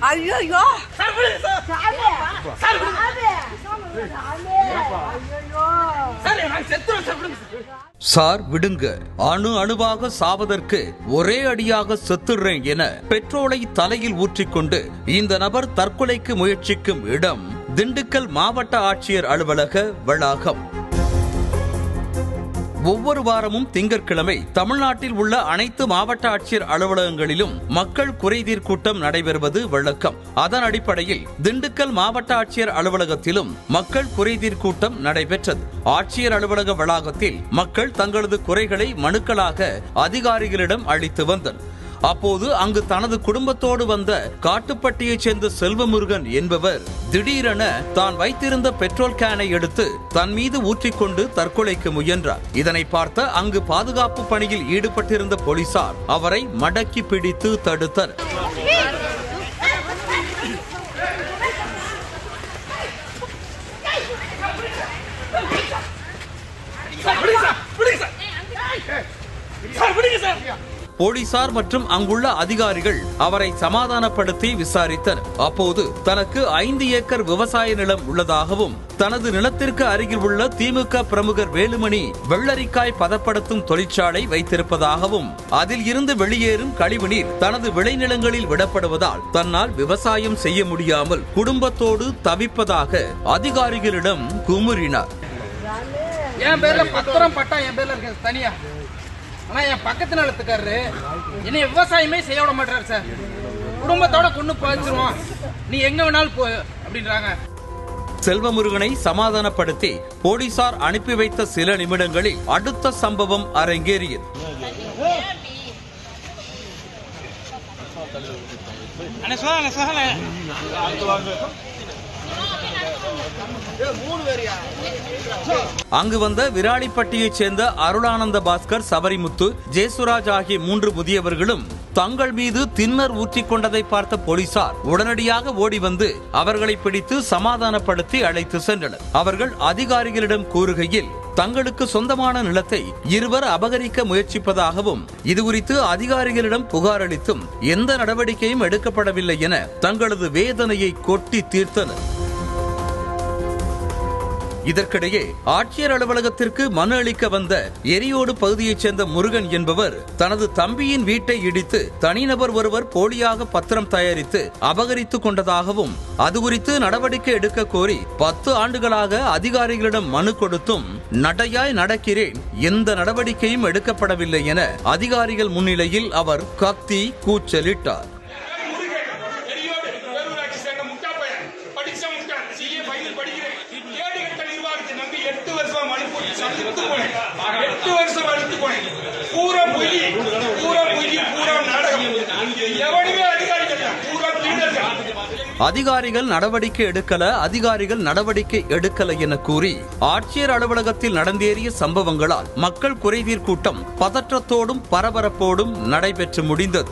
ஐயோ சார் விடுங்க. அணு அணுவாக சாவதற்கு ஒரே அடியாக செத்துடுறேன் என பெட்ரோலை தலையில் ஊற்றிக்கொண்டு இந்த நபர் தற்கொலைக்கு முயற்சிக்கும் இடம் திண்டுக்கல் மாவட்ட ஆட்சியர் அலுவலக வளாகம். ஒவ்வொரு வாரமும் திங்கட்கிழமை தமிழ்நாட்டில் உள்ள அனைத்து மாவட்ட ஆட்சியர் அலுவலகங்களிலும் மக்கள் குறைதீர் கூட்டம் நடைபெறுவது வழக்கம். அதன் அடிப்படையில் திண்டுக்கல் மாவட்ட ஆட்சியர் அலுவலகத்திலும் மக்கள் குறைதீர் கூட்டம் நடைபெற்றது. ஆட்சியர் அலுவலக வளாகத்தில் மக்கள் தங்களது குறைகளை மனுக்களாக அதிகாரிகளிடம் அளித்து வந்தனர். அப்போது அங்கு தனது குடும்பத்தோடு வந்த காட்டுப்பட்டியைச் சேர்ந்த செல்வமுருகன் என்பவர் திடீரென தான் வைத்திருந்த பெட்ரோல் கேனை எடுத்து தன் மீது ஊற்றிக்கொண்டு தற்கொலைக்கு முயன்றார். இதனை பார்த்த அங்கு பாதுகாப்பு பணியில் ஈடுபட்டிருந்த போலீசார் அவரை மடக்கி பிடித்து தடுத்தனர். சார் விடுங்க சார். போலீசார் மற்றும் அங்குள்ள அதிகாரிகள் அவரை சமாதானப்படுத்தி விசாரித்தனர். அப்போது தனக்கு ஐந்து ஏக்கர் விவசாய நிலம் உள்ளதாகவும் தனது நிலத்திற்கு அருகில் உள்ள திமுக பிரமுகர் வேலுமணி வெள்ளரிக்காய் பதப்படுத்தும் தொழிற்சாலை வைத்திருப்பதாகவும் அதில் இருந்து வெளியேறும் கழிவுநீர் தனது விளைநிலங்களில் விடப்படுவதால் தன்னால் விவசாயம் செய்ய முடியாமல் குடும்பத்தோடு தவிப்பதாக அதிகாரிகளிடம் குமுறினார். என் பேர்ல பத்திரம் பட்டா என் பேர்ல இருக்கு தனியா. ஆனா என் பக்கத்து நிலத்துக்காரரு என்னை விவசாயமே செய்ய விட மாட்டாரு சார். குடும்பத்தோட கொண்டு போச்சிருவோம் நீ எங்க வேணாலும் போ அப்படின்றாங்க. செல்வமுருகனை சமாதானப்படுத்தி போலீசார் அனுப்பி வைத்த சில நிமிடங்களில் அடுத்த சம்பவம் அரங்கேறியது. அண்ணே சொல்லல சொல்லல அங்கு வந்த விராலிப்பட்டியைச் சேர்ந்த அருளானந்த பாஸ்கர் சபரிமுத்து ஜேசுராஜ் ஆகிய மூன்று முதியவர்களும் தங்கள் மீது தின்னர் ஊற்றி கொண்டதை பார்த்த போலீசார் உடனடியாக ஓடி வந்து அவர்களை பிடித்து சமாதானப்படுத்தி அழைத்து சென்றனர். அவர்கள் அதிகாரிகளிடம் கூறுகையில் தங்களுக்கு சொந்தமான நிலத்தை இருவர் அபகரிக்க முயற்சிப்பதாகவும் இதுகுறித்து அதிகாரிகளிடம் புகார் அளித்தும் எந்த நடவடிக்கையும் எடுக்கப்படவில்லை என தங்களது வேதனையை கொட்டி தீர்த்தனர். இதற்கிடையே ஆட்சியர் அலுவலகத்திற்கு மனு அளிக்க வந்த எரியோடு பகுதியைச் சேர்ந்த முருகன் என்பவர் தனது தம்பியின் வீட்டை இடித்து தனிநபர் ஒருவர் போலியாக பத்திரம் தயாரித்து அபகரித்துக் கொண்டதாகவும் அது குறித்து நடவடிக்கை எடுக்க கோரி பத்து ஆண்டுகளாக அதிகாரிகளிடம் மனு கொடுத்தும் நடையாய் நடக்கிறேன் எந்த நடவடிக்கையும் எடுக்கப்படவில்லை என அதிகாரிகள் முன்னிலையில் அவர் கத்தி கூச்சலிட்டார். வருஷம் போனேன் எட்டு வருஷம் அழுத்து போனேன். பூரா பூரா பூரா நாடகம். எவனுமே அதிகாரி கிடையாது பூரா திருடர்கள் அதிகாரிகள் நடவடிக்கை எடுக்கல அதிகாரிகள் நடவடிக்கை எடுக்கல என கூறி ஆட்சியர் அலுவலகத்தில் நடந்தேறிய சம்பவங்களால் மக்கள் குறைதீர் கூட்டம் பதற்றத்தோடும் பரபரப்போடும் நடைபெற்று முடிந்தது.